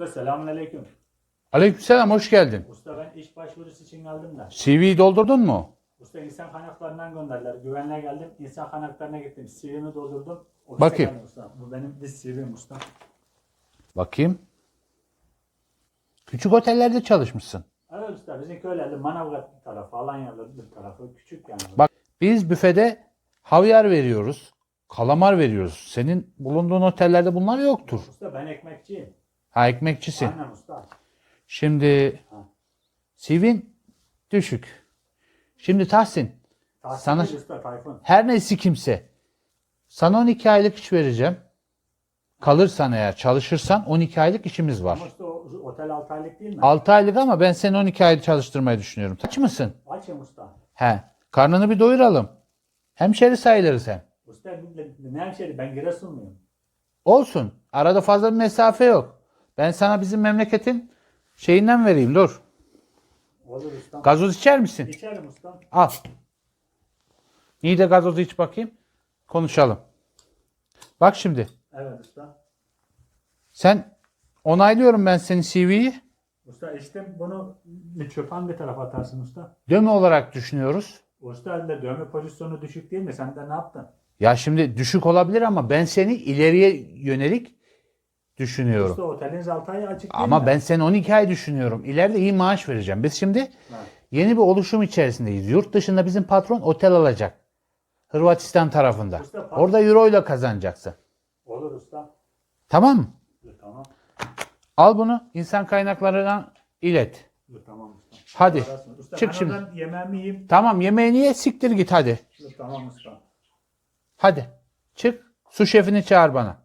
Usta selamünaleyküm. Aleykümselam hoş geldin. Usta ben iş başvurusu için geldim de. CV'yi doldurdun mu? Usta insan kaynaklarından gönderdiler. Güvenliğe geldim. İnsan kaynaklarına gittim. CV'mi doldurdum. Ofise Bakayım. geldim Usta. Bu benim diz CV'm usta. Bakayım. Küçük otellerde çalışmışsın. Evet usta bizim köylerde Manavgat bir tarafı, Alanyalı bir tarafı küçük yani. Bak biz büfede havyar veriyoruz. Kalamar veriyoruz. Senin bulunduğun otellerde bunlar yoktur. Usta ben ekmekçiyim. Ha ekmekçisin. Aynen usta. Şimdi CV'in düşük. Şimdi Tahsin Tahsin Sana- usta Tayfun. her neyse kimse sana 12 aylık iş vereceğim. Kalırsan eğer çalışırsan 12 aylık işimiz var. Ama usta o, otel 6 aylık değil mi? 6 aylık ama ben seni 12 ay çalıştırmayı düşünüyorum. Aç mısın? Açım usta. He. Karnını bir doyuralım. Hemşeri sayılırız hem. Usta ne hemşeri ben Giresunluyum. Olsun. Arada fazla bir mesafe yok. Ben sana bizim memleketin şeyinden vereyim. Dur. Olur usta. Gazoz içer misin? İçerim usta. Al. Niğde gazozu iç bakayım. Konuşalım. Bak şimdi. Evet usta. Sen onaylıyorum ben senin CV'yi. Usta işte bunu çöp hangi tarafa atarsın usta? Döme olarak düşünüyoruz. Usta de dövme pozisyonu düşük değil mi? Sen de ne yaptın? Ya şimdi düşük olabilir ama ben seni ileriye yönelik düşünüyorum. Usta oteliniz 6 ay açık değil Ama mi? ben seni 12 ay düşünüyorum. İleride iyi maaş vereceğim. Biz şimdi yeni bir oluşum içerisindeyiz. Yurt dışında bizim patron otel alacak. Hırvatistan tarafında. Pat- Orada euro ile kazanacaksın. Olur usta. Tamam mı? Tamam. Al bunu insan kaynaklarına ilet. Tamam usta. Hadi. Usta Çık şimdi. yemeğimi yiyeyim. Tamam yemeğini ye siktir git hadi. Tamam usta. Hadi. Çık. Su şefini çağır bana.